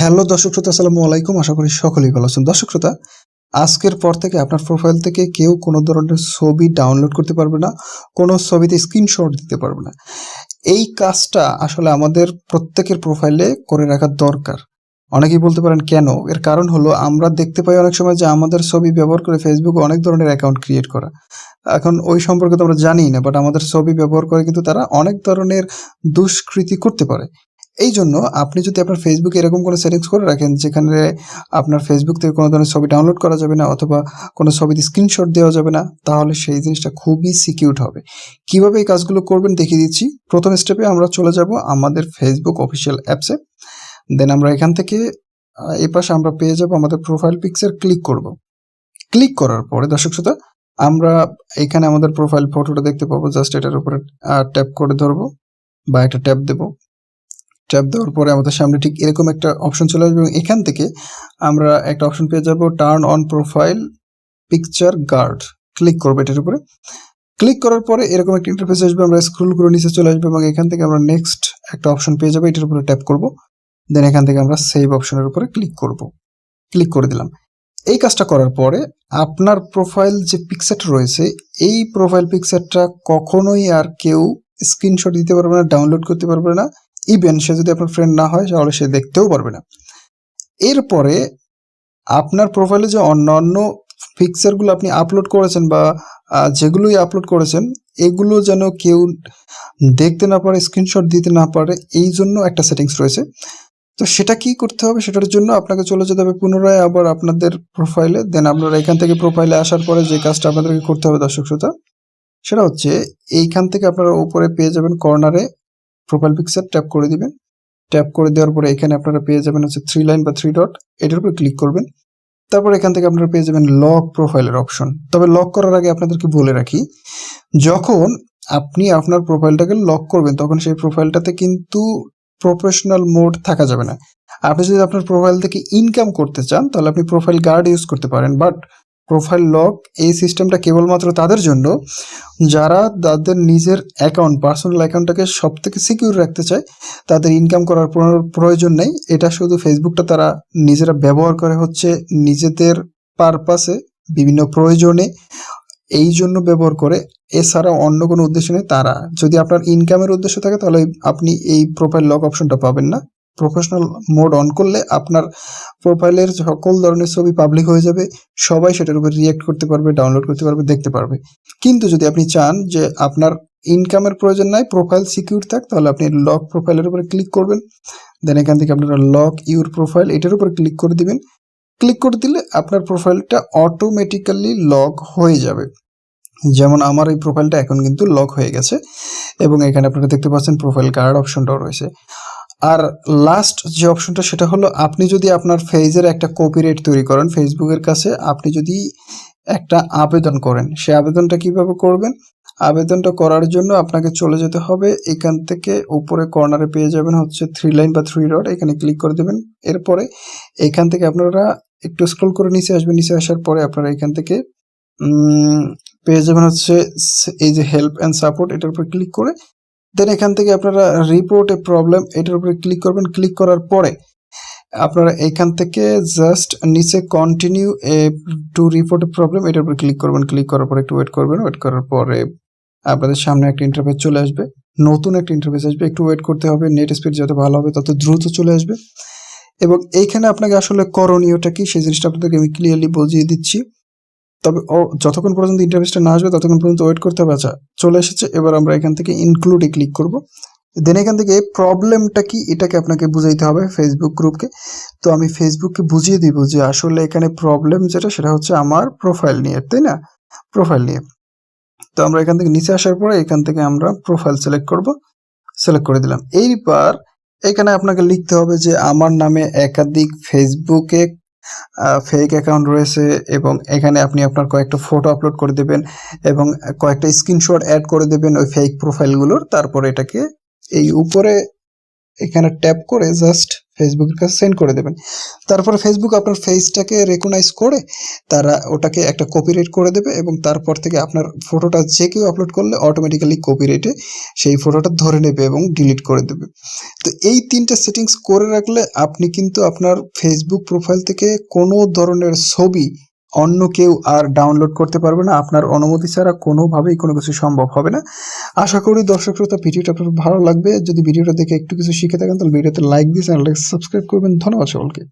Hello দর্শক শ্রোতা, আসসালামু আলাইকুম। আশা করি সকলেই ভালো আছেন। দর্শক শ্রোতা, আজকের পর থেকে আপনার প্রোফাইল থেকে কেউ কোনো ধরনের ছবি ডাউনলোড করতে পারবে না, কোনো ছবিতে স্ক্রিনশট দিতে পারবে না। এই কাজটা আসলে আমাদের প্রত্যেকের প্রোফাইলে করে রাখা দরকার। অনেকেই বলতে পারেন, কেন? এর কারণ হলো, আমরা দেখতে পাই অনেক সময় যে আমাদের ছবি ব্যবহার করে ফেসবুকে অনেক ধরনের অ্যাকাউন্ট ক্রিয়েট করা। এখন ওই সম্পর্কে তো আমরা জানি না বাট আমাদের ছবি ব্যবহার করে কিন্তু তারা অনেক ধরনের দুষ্কৃতি করতে পারে। এই জন্য আপনি যদি আপনার ফেসবুকে এরকম কোনো সেটিংস করে রাখেন, যেখানে আপনার ফেসবুক থেকে কোনো ধরনের ছবি ডাউনলোড করা যাবে না অথবা কোনো ছবিতে স্ক্রিনশট দেওয়া যাবে না, তাহলে সেই জিনিসটা খুবই সিকিউর হবে। কীভাবে এই কাজগুলো করবেন দেখিয়ে দিচ্ছি। প্রথম স্টেপে আমরা চলে যাব আমাদের ফেসবুক অফিসিয়াল অ্যাপসে দেন আমরা এখান থেকে এই পাশে আমরা পেয়ে যাব আমাদের প্রোফাইল পিকচার ক্লিক করব। ক্লিক করার পরে, দর্শক শ্রোতা, আমরা এখানে আমাদের প্রোফাইল ফটোটা দেখতে পাবো। জাস্ট এটার উপরে ট্যাপ করে ধরবো বা একটা ট্যাপ দেবো। ট্যাপ দেওয়ার পরে আমাদের সামনে ঠিক এরকম একটা অপশন চলে আসবে এবং এখান থেকে আমরা একটা অপশন পেয়ে যাব turn on profile picture guard click করব এটার উপরে। ক্লিক করার পরে এরকম একটা ইন্টারফেস আসবে, আমরা স্ক্রল করে নিচে চলে আসবে এবং এখান থেকে আমরা নেক্সট একটা অপশন পেয়ে যাব, এটার উপরে ট্যাপ করব। দেন এখান থেকে আমরা সেভ অপশনের উপরে ক্লিক করব। ক্লিক করে দিলাম। এই কাজটা করার পরে আপনার প্রোফাইল যে পিকচারটা রয়েছে, এই প্রোফাইল পিকচারটা কখনোই আর কেউ স্ক্রিনশট দিতে পারবে না ডাউনলোড করতে পারবে না। ইভেন সে যদি আপনার ফ্রেন্ড না হয়, তাহলে সে দেখতেও পারবে না। এরপরে আপনার প্রোফাইলে যে অন্যান্য পিকচারগুলো আপনি আপলোড করেছেন বা যেগুলোই আপলোড করেছেন, এগুলো যেন কেউ দেখতে না পারে স্ক্রিনশট দিতে না পারে, এই জন্য একটা সেটিংস রয়েছে। তো সেটা কি করতে হবে? সেটার জন্য আপনাকে চলে যেতে হবে পুনরায় আবার আপনাদের প্রোফাইলে দেন আপনারা এখান থেকে প্রোফাইলে আসার পরে যে কাজটা আপনাদেরকে করতে হবে দর্শক শ্রোতা সেটা হচ্ছে এইখান থেকে আপনারা উপরে পেয়ে যাবেন কর্নারে প্রোফাইল পিকচার ট্যাপ করে দিবেন। ট্যাপ করে দেওয়ার পরে এখানে আপনারা পেয়ে যাবেন হচ্ছে থ্রি লাইন বা থ্রি ডট এটার উপরে ক্লিক করবেন। তারপর এখান থেকে আপনারা পেয়ে যাবেন লক প্রোফাইলের অপশন তবে লক করার আগে আপনাদেরকে বলে রাখি, যখন আপনি আপনার প্রোফাইলটাকে লক করবেন, তখন সেই প্রোফাইলটাতে কিন্তু প্রফেশনাল মোড থাকা যাবে না। আপনি যদি আপনার প্রোফাইল থেকে ইনকাম করতে চান, তাহলে আপনি প্রোফাইল গার্ড ইউজ করতে পারেন। বাট প্রোফাইল লক এই সিস্টেমটা কেবলমাত্র তাদের জন্য, যারা তাদের নিজের অ্যাকাউন্ট পার্সোনাল অ্যাকাউন্টটাকে সব থেকে সিকিউর রাখতে চায়, তাদের ইনকাম করার প্রয়োজন নেই। এটা শুধু ফেসবুকটা তারা নিজেরা ব্যবহার করে হচ্ছে নিজেদের পারপাসে বিভিন্ন প্রয়োজনে এই জন্য ব্যবহার করে। এছাড়া অন্য কোনো উদ্দেশ্য নেই, তারা যদি আপনার ইনকামের উদ্দেশ্য থাকে তাহলে আপনি এই প্রোফাইল লক অপশনটা পাবেন না। প্রফেশনাল মোড অন করলে আপনার প্রোফাইলের সকল ধরনের ছবি পাবলিক হয়ে যাবে। সবাই সেটার উপর রিয়েক্ট করতে পারবে ডাউনলোড করতে পারবে, দেখতে পারবে। কিন্তু যদি আপনি চান যে আপনার ইনকামের প্রয়োজন নাই প্রোফাইল সিকিউর থাক, তাহলে আপনি লক প্রোফাইলের উপরে ক্লিক করবেন। দেন এখান থেকে আপনারা লক ইউর প্রোফাইল এটার উপরে ক্লিক করে দিবেন। ক্লিক করে দিলে আপনার প্রোফাইলটা অটোমেটিক্যালি লক হয়ে যাবে। যেমন আমার এই প্রোফাইলটা এখন কিন্তু লক হয়ে গেছে। এবং এখানে আপনারা দেখতে পাচ্ছেন প্রোফাইল কার্ড অপশনটাও রয়েছে। আর লাস্ট যে অপশনটা সেটা হলো আপনি যদি আপনার ফেজের একটা কপিরাইট তৈরি করেন ফেসবুকের কাছে আপনি যদি একটা আবেদন করেন, সেই আবেদনটা কীভাবে করবেন? আবেদনটা করার জন্য আপনাকে চলে যেতে হবে, এখান থেকে উপরে কর্নারে পেয়ে যাবেন হচ্ছে থ্রি লাইন বা থ্রি ডট এখানে ক্লিক করে দেবেন। এরপরে এখান থেকে আপনারা একটু স্ক্রল করে নিচে আসবেন, নিচে আসার পরে আপনারা এখান থেকে পেয়ে যাবেন হচ্ছে এই যে হেল্প অ্যান্ড সাপোর্ট এটার উপরে ক্লিক করে দেন এখান থেকে আপনারা রিপোর্ট প্রবলেম এটার উপরে ক্লিক করবেন। ক্লিক করার পরে আপনারা এখান থেকে জাস্ট নিচে continue a to report problem এটার উপরে ক্লিক করবেন। ক্লিক করার পরে একটু ওয়েট করবেন। ওয়েট করার পরে আপনাদের সামনে একটা ইন্টারফেস চলে আসবে। নতুন একটা ইন্টারফেস আসবে। একটু ওয়েট করতে হবে। নেট স্পিড যত ভালো হবে, তত দ্রুত চলে আসবে। এবং এইখানে আপনাকে আসলে করণীয়টা কি, সেই জিনিসটা আপনাদেরকে আমি ক্লিয়ারলি বুঝিয়ে দিচ্ছি। তবে ও যতক্ষণ পর্যন্ত ইন্টারফেসটা না আসবে, ততক্ষণ পর্যন্ত ওয়েট করতে হবে। আচ্ছা চলে এসেছে, এবার আমরা এখান থেকে ইনক্লুডে ক্লিক করব। দেন এখান থেকে প্রবলেমটা কি, এটাকে আপনাকে বুঝাইতে হবে ফেসবুক গ্রুপকে তো আমি ফেসবুককে বুঝিয়ে দিব যে আসলে এখানে প্রবলেম যেটা, সেটা হচ্ছে আমার প্রোফাইল নিয়ে, তাই না? প্রোফাইল নিয়ে। তো আমরা এখান থেকে নিচে আসার পরে এখান থেকে আমরা প্রোফাইল সিলেক্ট করব। সিলেক্ট করে দিলাম। এইবার এখানে আপনাকে লিখতে হবে যে আমার নামে একাধিক ফেসবুকে ফেক অ্যাকাউন্ট রয়েছে এবং এখানে আপনি আপনার কয়েকটা ফটো আপলোড করে দেবেন এবং কয়েকটা স্ক্রিনশট অ্যাড করে দেবেন ওই ফেক প্রোফাইলগুলোর তারপরে এটাকে এই উপরে এখানে ট্যাপ করে জাস্ট ফেসবুকের কাছে সেন্ড করে দেবেন। তারপর ফেসবুক আপনার ফেসটাকে রেকগনাইজ করে তারা ওটাকে একটা কপিরাইট করে দেবে এবং তারপর থেকে আপনার ফটোটা যে কেউ আপলোড করলে অটোমেটিক্যালি কপিরাইটে সেই ফটোটা ধরে নেবে এবং ডিলিট করে দেবে। তো এই তিনটে সেটিংস করে রাখলে আপনি কিন্তু আপনার ফেসবুক প্রোফাইল থেকে কোনো ধরনের ছবি অন্য কেউ আর ডাউনলোড করতে পারবে না। আপনার অনুমতি ছাড়া কোনোভাবেই কোনো কিছু সম্ভব হবে না। আশা করি দর্শক শ্রোতা, ভিডিওটা আপনার ভালো লাগবে। যদি ভিডিওটা দেখে একটু কিছু শিখে থাকেন, তাহলে ভিডিওতে লাইক দিয়ে চ্যানেলটাকে সাবস্ক্রাইব করবেন। ধন্যবাদ সকলকে।